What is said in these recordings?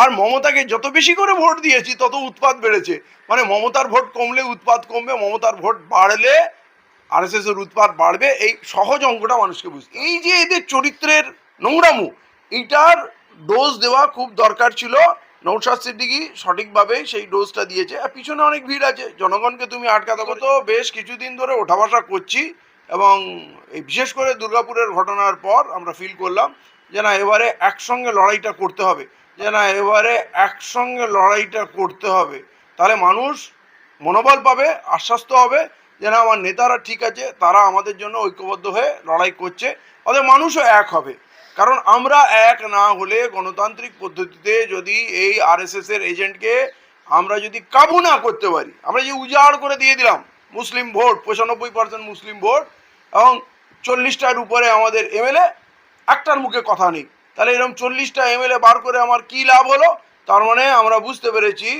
আর মমতাকে যত বেশি করে ভোট দিয়েছি, তত উৎপাত বেড়েছে। মানে মমতার ভোট কমলে উৎপাত কমবে, মমতার ভোট বাড়লে আরএসএস এর উৎপাত বাড়বে, এই সহজ অঙ্কটা মানুষকে বুঝতে এই যে এদের চরিত্রের নোংরামু, এইটার ডোজ দেওয়া খুব দরকার ছিল। নৌশাদ সিদ্দিকি সঠিকভাবে সেই ডোজটা দিয়েছে। আর পিছনে অনেক ভিড় আছে। জনগণকে তুমি আটকাতে তো বেশ কিছুদিন ধরে ওঠা বসা করছি এবং এই বিশেষ করে দুর্গাপুরের ঘটনার পর আমরা ফিল করলাম যে না, এবারে একসঙ্গে লড়াইটা করতে হবে। যে না, এবারে একসঙ্গে লড়াইটা করতে হবে। তাহলে মানুষ মনোবল পাবে, আশ্বস্ত হবে যে না, আমার নেতারা ঠিক আছে, তারা আমাদের জন্য ঐক্যবদ্ধ হয়ে লড়াই করছে। অতএব মানুষও এক হবে। কারণ আমরা এক না হলে গণতান্ত্রিক পদ্ধতিতে যদি এই আরএসএস এর এজেন্টকে আমরা যদি কাবু না করতে পারি, আমরা যে উজাড় করে দিয়ে দিলাম, মুসলিম ভোট, পঁচানব্বই পার্সেন্ট মুসলিম ভোট এবং চল্লিশটার উপরে আমাদের এমএলএ একটার মুখে কথা নেই। তাহলে এরকম চল্লিশটা এমএলএ বার করে আমার কি লাভ হলো? তার মানে আমরা বুঝতে পেরেছি,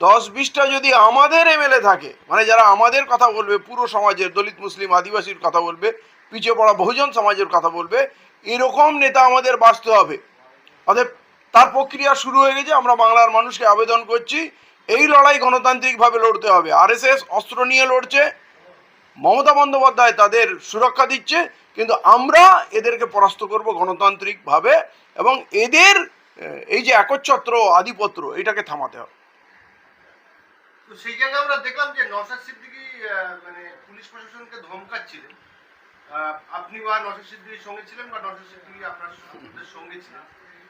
দশ বিশটা যদি আমাদের এমএলএ থাকে মানে যারা আমাদের কথা বলবে, পুরো সমাজের, দলিত মুসলিম, আদিবাসীর কথা বলবে, পিছিয়ে পড়া বহুজন সমাজের কথা বলবে, এরকম নেতা আমাদের বাঁচতে হবে। অতএব তার প্রক্রিয়া শুরু হয়ে গেছে, আমরা বাংলার মানুষকে আবেদন করছি, এই লড়াই গণতান্ত্রিকভাবে লড়তে হবে। আরএসএস অস্ত্র নিয়ে লড়ছে মমতা বন্দ্যোপাধ্যায় তাদের সুরক্ষা দিচ্ছে কিন্তু আমরা এদেরকে পরাস্ত করব গণতান্ত্রিকভাবে এবং এদের এই যে একচ্ছত্র আধিপত্র এটাকে থামাতে হবে। তো সেই জায়গায় আমরা দেখলাম যে নসাদ সিদ্দিকি মানে পুলিশ প্রশাসনকে ধমকাচ্ছিলেন। আপনি বা নসাদ সিদ্দিকির সঙ্গে ছিলেন বা নসাদ সিদ্দিকি আপনার সঙ্গে- সঙ্গে ছিলেন।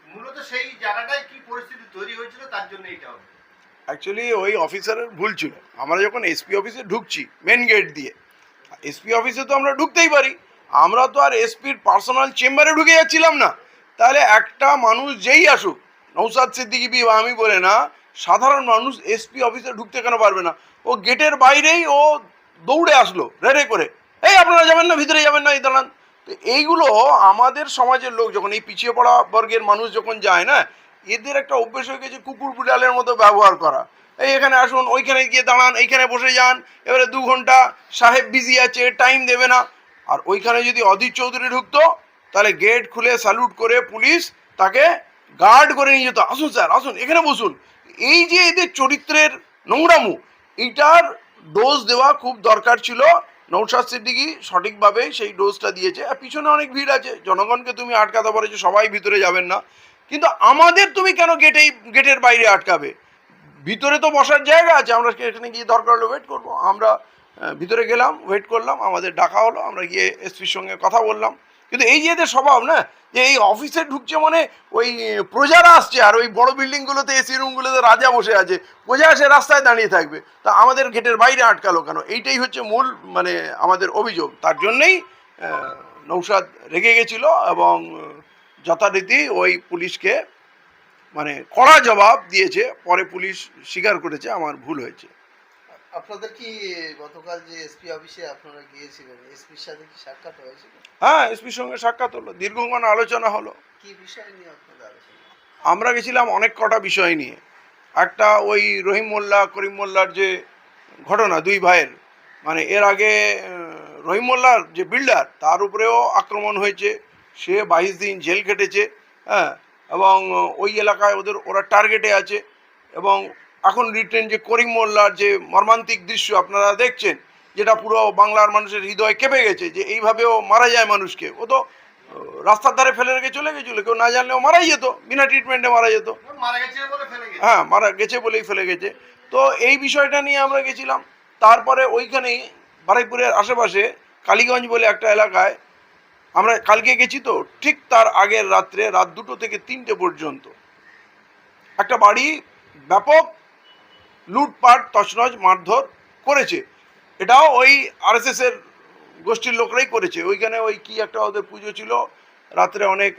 মূলত সেই জায়গাটায় কি পরিস্থিতি তৈরি হয়েছিল তার জন্য এটা হবে। অ্যাকচুয়ালি ওই অফিসারের ভুল ছিল। আমরা যখন এসপি অফিসে ঢুকছি মেন গেট দিয়ে এসপি অফিসে তো আমরা ঢুকতেই পারি। আমরা তো আর এসপির পার্সোনাল চেম্বারে ঢুকে যাচ্ছিলাম না। তাহলে একটা মানুষ যেই আসুক নৌসাদ সিদ্দিকি বি আমি বলে না, সাধারণ মানুষ এসপি অফিসে ঢুকতে কেন পারবে না? ও গেটের বাইরেই ও দৌড়ে আসলো রেড়ে করে। এই আপনারা যাবেন না, ভিতরে যাবেন না, এই দাঁড়ান। তো এইগুলো আমাদের সমাজের লোক যখন, এই পিছিয়ে পড়া বর্গের মানুষ যখন যায় না, এদের একটা অভ্যেস হয়ে গেছে কুকুর বিড়ালের মতো ব্যবহার করা। এই এখানে আসুন, ওইখানে গিয়ে দাঁড়ান, এইখানে বসে যান। এবারে দু ঘণ্টা সাহেব বিজি আছে টাইম দেবে না। আর ওইখানে যদি অধীর চৌধুরী ঢুকতো, তাহলে গেট খুলে স্যালুট করে পুলিশ তাকে গার্ড করে নিয়ে যেত। আসুন স্যার আসুন, এখানে বসুন। এই যে এদের চরিত্রের নোংরামু, এইটার ডোজ দেওয়া খুব দরকার ছিল। নৌশাদ সিদ্দিকি সঠিকভাবে সেই ডোজটা দিয়েছে। আর পিছনে অনেক ভিড় আছে। জনগণকে তুমি আটকাতে পারো সবাই ভিতরে যাবেন না। কিন্তু আমাদের তুমি কেন গেটেই গেটের বাইরে আটকাবে? ভিতরে তো বসার জায়গা আছে, আমরা এখানে গিয়ে দরকার হলে ওয়েট করব? আমরা ভিতরে গেলাম ওয়েট করলাম, আমাদের ডাকা হলো, আমরা গিয়ে এসপির সঙ্গে কথা বললাম। কিন্তু এই যে এদের স্বভাব না, যে এই অফিসে ঢুকছে মানে ওই প্রজারা আসছে, আর ওই বড় বিল্ডিংগুলোতে এসি রুমগুলোতে রাজা বসে আছে, প্রজা এসে রাস্তায় দাঁড়িয়ে থাকবে। তা আমাদের গেটের বাইরে আটকালো কেন? এইটাই হচ্ছে মূল মানে আমাদের অভিযোগ। তার জন্যেই নৌসাদ রেগে গেছিল এবং যথারীতি ওই পুলিশকে মানে কড়া জবাব দিয়েছে পরে পুলিশ স্বীকার করেছে আমার ভুল হয়েছে। আপনাদের কি গতকাল যে এসপি অফিসে আপনারা গিয়েছিলেন এসপির সাথে কি সাক্ষাৎ হয়েছিল? হ্যাঁ এসপির সঙ্গে সাক্ষাৎ হলো দীর্ঘক্ষণ আলোচনা হলো। কি বিষয় নিয়ে আপনাদের আলোচনা? আমরা গেছিলাম অনেক কটা বিষয় নিয়ে। একটা ওই রহিম মোল্লা করিম মোল্লার যে ঘটনা দুই ভাইয়ের মানে এর আগে রহিম মোল্লার যে বিল্ডার তার উপরেও আক্রমণ হয়েছে সে বাইশ দিন জেল কেটেছে হ্যাঁ এবং ওই এলাকায় ওদের ওরা টার্গেটে আছে। এবং এখন রিটেন যে করিম মোল্লার যে মর্মান্তিক দৃশ্য আপনারা দেখছেন যেটা পুরো বাংলার মানুষের হৃদয় কেঁপে গেছে যে এইভাবেও মারা যায় মানুষকে। ও তো রাস্তার ধারে ফেলে রেখে চলে গেছিল। কেউ না জানলেও মারাই যেত বিনা ট্রিটমেন্টে মারা যেত। হ্যাঁ মারা গেছে বলেই ফেলে গেছে। তো এই বিষয়টা নিয়ে আমরা গেছিলাম। তারপরে ওইখানেই বারাইপুরের আশেপাশে কালীগঞ্জ বলে একটা এলাকায় আমরা কালকে গেছি তো, ঠিক তার আগের রাত্রে, রাত দুটো থেকে তিনটে পর্যন্ত। একটা বাড়ি ব্যাপক লুটপাট, তছনছ, মারধর করেছে। এটাও ওই আরএসএস এর গোষ্ঠীর লোকরাই করেছে। ওইখানে ওই কি একটা ওদের পুজো ছিল, রাত্রে অনেক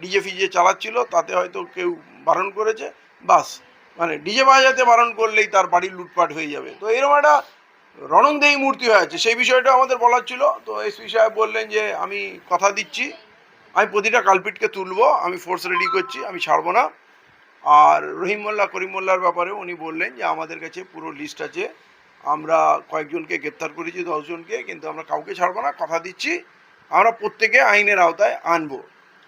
ডিজে ফিজে চালাচ্ছিল, তাতে হয়তো কেউ বারণ করেছে। বাস মানে ডিজে বাজাতে বারণ করলেই তার বাড়ি লুটপাট হয়ে যাবে। তো এরকম একটা রণংদেহী মূর্তি হয়ে আছে সেই বিষয়টা আমাদের বলার ছিল। তো এসপি সাহেব বললেন যে, আমি কথা দিচ্ছি, আমি প্রতিটা কালপিটকে তুলবো, আমি ফোর্স রেডি করছি, আমি ছাড়বো না। আর রহিম মোল্লা, করিম মোল্লার ব্যাপারে উনি বললেন যে, আমাদের কাছে পুরো লিস্ট আছে। আমরা কয়েকজনকে গ্রেপ্তার করেছি, দশজনকে, কিন্তু আমরা কাউকে ছাড়বো না, কথা দিচ্ছি। আমরা প্রত্যেকে আইনের আওতায় আনব।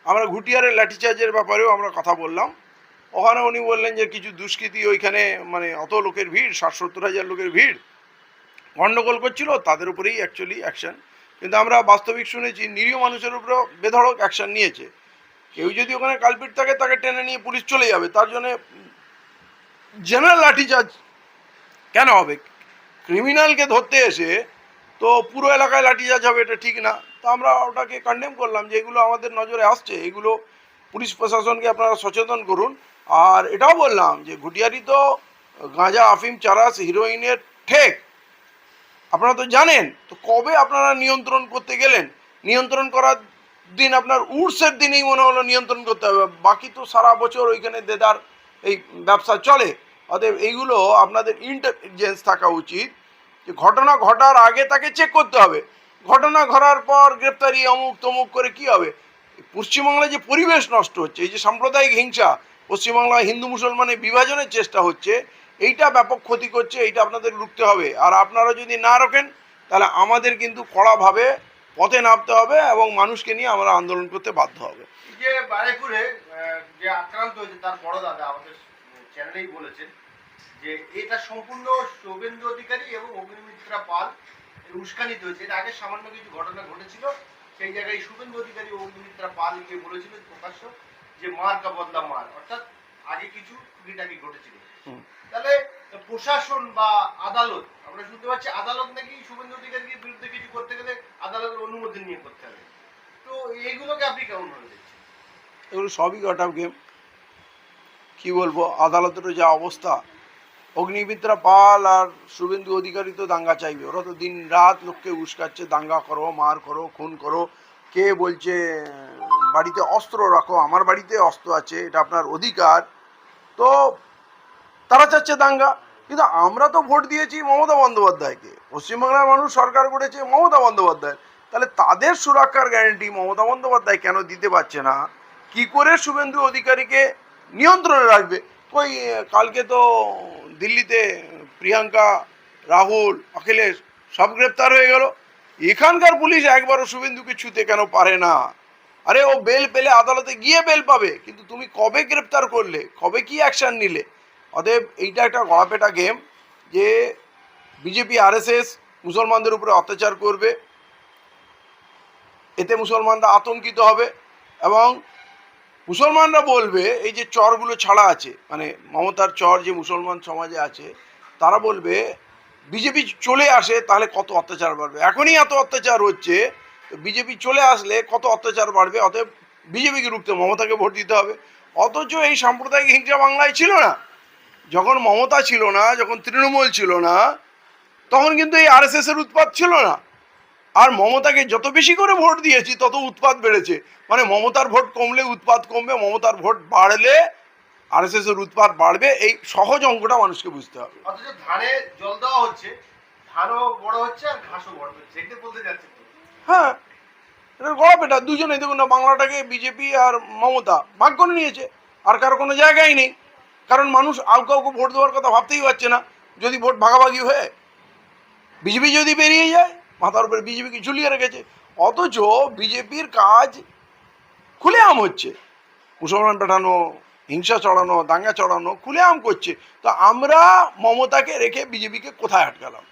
আমরা ঘুটিয়ারের লাঠিচার্জের ব্যাপারেও আমরা কথা বললাম। ওখানে উনি বললেন যে, কিছু দুষ্কৃতী ওইখানে মানে অত লোকের ভিড় ষাট সত্তর হাজার লোকের ভিড়। গণ্ডগোল করছিল, তাদের উপরেই অ্যাকচুয়ালি অ্যাকশন কিন্তু আমরা বাস্তবিক শুনেছি, নিরীহ মানুষের উপরেও বেধড়ক অ্যাকশন নিয়েছে। কেউ যদি ওখানে কালপিট থাকে, তাকে টেনে নিয়ে পুলিশ চলে যাবে। তার জন্য জেনারেল লাঠিচার্জ কেন হবে? ক্রিমিনালকে ধরতে এসে তো পুরো এলাকায় লাঠিচার্জ হবে, এটা ঠিক না। তো আমরা ওটাকে কন্ডেম করলাম যে এগুলো আমাদের নজরে আসছে। এগুলো পুলিশ প্রশাসনকে আপনারা সচেতন করুন। আর এটাও বললাম যে ঘুটিয়ারি তো গাঁজা, আফিম চারাস হিরোইনের ঠেক। আপনারা তো জানেন, তো কবে আপনারা নিয়ন্ত্রণ করতে গেলেন? নিয়ন্ত্রণ করার দিন আপনার উর্সের দিনেই মনে হলো নিয়ন্ত্রণ করতে হবে। বাকি তো সারা বছর ওইখানে দেদার এই ব্যবসা চলে। অতএব এইগুলো আপনাদের ইন্টেলিজেন্স থাকা উচিত যে ঘটনা ঘটার আগে তাকে চেক করতে হবে। ঘটনা ঘটার পর গ্রেপ্তারি অমুক তমুক করে কি হবে? পশ্চিমবাংলায় যে পরিবেশ নষ্ট হচ্ছে, এই যে সাম্প্রদায়িক হিংসা, পশ্চিমবাংলায় হিন্দু মুসলমানের বিভাজনের চেষ্টা হচ্ছে এইটা ব্যাপক ক্ষতি করছে, এইটা আপনাদের রুখতে হবে। আর আপনারা যদি না রোকেন তাহলে আমাদের কিন্তু কড়াভাবে পথে নামতে হবে এবং মানুষকে নিয়ে আমরা আন্দোলন করতে বাধ্য হবে। যে বারেপুরে যে আক্রান্ত হয়েছে তার বড় দাদা আমাদের চ্যানেলেই বলেছেন যে এটা সম্পূর্ণ শুভেন্দু অধিকারী এবং অগ্নিমিত্রা পাল উস্কানিতে হয়েছে। এর আগে সামান্য কিছু ঘটনা ঘটেছিল। সেই জায়গায় শুভেন্দু অধিকারী ও অগ্নিমিত্রা পাল গিয়ে বলেছিল প্রকাশ্য যে মার কা বদলা মার। অর্থাৎ আগে কিছু টুকিটাকি ঘটেছিল। তাহলে প্রশাসন বা আদালত আমরা শুনতে পাচ্ছি আদালত নাকি শুভেন্দু অধিকারীর বিরুদ্ধে কিছু করতে গেলে আদালতের অনুমোদন নিয়ে করতে হবে। তো এইগুলোকে আপনি কেমন ভাবে দেখছেন? এগুলো সবই গট গেম। কি বলব আদালতেরও যা অবস্থা অগ্নিমিত্রা পাল আর শুভেন্দু অধিকারী তো দাঙ্গা চাইবে। ওরা তো দিন রাত লোককে উস্কাচ্ছে দাঙ্গা করো মার করো খুন করো। কে বলছে বাড়িতে অস্ত্র রাখো, আমার বাড়িতে অস্ত্র আছে, এটা আপনার অধিকার। তো তারা চাচ্ছে দাঙ্গা। কিন্তু আমরা তো ভোট দিয়েছি মমতা বন্দ্যোপাধ্যায়কে। পশ্চিমবাংলার মানুষ সরকার করেছে মমতা বন্দ্যোপাধ্যায়। তাহলে তাদের সুরক্ষার গ্যারেন্টি মমতা বন্দ্যোপাধ্যায় কেন দিতে পারছে না? কি করে শুভেন্দু অধিকারীকে নিয়ন্ত্রণে রাখবে? ওই কালকে তো দিল্লিতে প্রিয়াঙ্কা, রাহুল, অখিলেশ সব গ্রেপ্তার হয়ে গেল। এখানকার পুলিশ একবারও শুভেন্দুকে ছুতে কেন পারে না? আরে ও বেল পেলে আদালতে গিয়ে বেল পাবে, কিন্তু তুমি কবে গ্রেপ্তার করলে? কবে কি অ্যাকশন নিলে? অতএব এইটা একটা গড়াপেটা গেম যে বিজেপি আরএসএস মুসলমানদের উপরে অত্যাচার করবে। এতে মুসলমানরা আতঙ্কিত হবে এবং মুসলমানরা বলবে, এই যে চরগুলো ছাড়া আছে মানে মমতার চর যে মুসলমান সমাজে আছে, তারা বলবে বিজেপি চলে আসে, তাহলে কত অত্যাচার বাড়বে? এখনই এত অত্যাচার হচ্ছে বিজেপি চলে আসলে কত অত্যাচার বাড়বে? অতএব বিজেপিকে রুখতে মমতাকে ভোট দিতে হবে। অথচ এই সাম্প্রদায়িক হিংসা বাংলায় ছিল না। যখন মমতা ছিল না, যখন তৃণমূল ছিল না, তখন কিন্তু এই আরএসএস এর উৎপাত ছিল না। আর মমতাকে যত বেশি করে ভোট দিয়েছি, তত উৎপাত বেড়েছে। মানে মমতার ভোট কমলে উৎপাত কমবে, মমতার ভোট বাড়লে আরএসএস এর উৎপাত বাড়বে। এই সহজ অঙ্কটা মানুষকে বুঝতে হবে। অথচ ধানে জল দেওয়া হচ্ছে, ধানও বড় হচ্ছে আর ঘাসও বড় হচ্ছে। বলতে যাচ্ছে হ্যাঁ এটা গড়াপেটা দুজনেই দেখুন না, বাংলাটাকে বিজেপি আর মমতা ভাগ করে নিয়েছে, আর কারও কোনো জায়গায় নেই। কারণ মানুষ আর কাউকে ভোট দেওয়ার কথা ভাবতেই পারছে না, যদি ভোট ভাগাভাগি হয়ে বিজেপি যদি বেরিয়ে যায়, মাথার উপরে বিজেপিকে ঝুলিয়ে রেখেছে, অথচ বিজেপির কাজ খুলে আম হচ্ছে। মুসলমান পাঠানো হিংসা চড়ানো দাঙ্গা চড়ানো খুলে আম করছে। তো আমরা মমতাকে রেখে বিজেপিকে কোথায় আটকালাম?